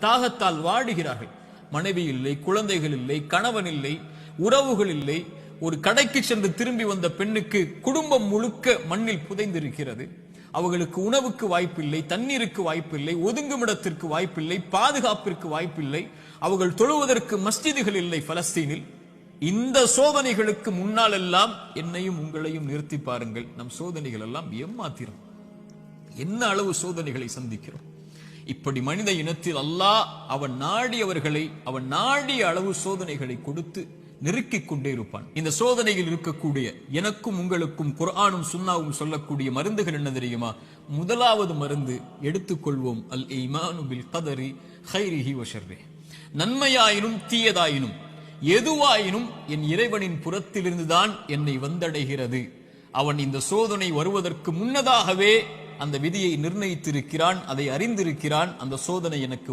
தாகத்தால் வாடுகிறார்கள். மனைவி இல்லை குழந்தைகள் இல்லை கணவன் இல்லை உறவுகள் இல்லை. ஒரு கடைக்கு சென்று திரும்பி வந்த பெண்ணுக்கு குடும்பம் முழுக்க மண்ணில் புதைந்திருக்கிறது. அவர்களுக்கு உணவுக்கு வாய்ப்பில்லை தண்ணீருக்கு வாய்ப்பில்லை ஒதுங்குமிடத்திற்கு வாய்ப்பில்லை பாதுகாப்பிற்கு வாய்ப்பில்லை. அவர்கள் தொழுவதற்கு மஸ்ஜிதுகள் இல்லை பலஸ்தீனில். இந்த சோதனைகளுக்கு முன்னால் எல்லாம் என்னையும் உங்களையும் நிறுத்தி பாருங்கள். நம் சோதனைகள் எல்லாம் ஏமாத்திரம். என்ன அளவு சோதனைகளை சந்திக்கிறோம்? இப்படி மனித இனத்தில் அல்லாஹ் அவன் நாடியவர்களை அவன் நாடிய அளவு சோதனைகளை கொடுத்து நெருக்கிக் கொண்டே இருப்பான். இந்த சோதனையில் இருக்கக்கூடிய எனக்கும் உங்களுக்கும் குர்ஆனும் சுன்னாவும் சொல்லக்கூடிய மருந்துகள் என்ன தெரியுமா? முதலாவது மருந்து எடுத்துக்கொள்வோம். அல் ஈமானு பில் கதரி ஹைரிஹி வஷர்ரே நன்மையாயினும் தீயதாயினும் எதுவாயினும் என் இறைவனின் புறத்திலிருந்துதான் என்னை வந்தடைகிறது. அவன் இந்த சோதனை வருவதற்கு முன்னதாகவே அந்த விதியை நிர்ணயித்திருக்கிறான் அதை அறிந்திருக்கிறான் அந்த சோதனை எனக்கு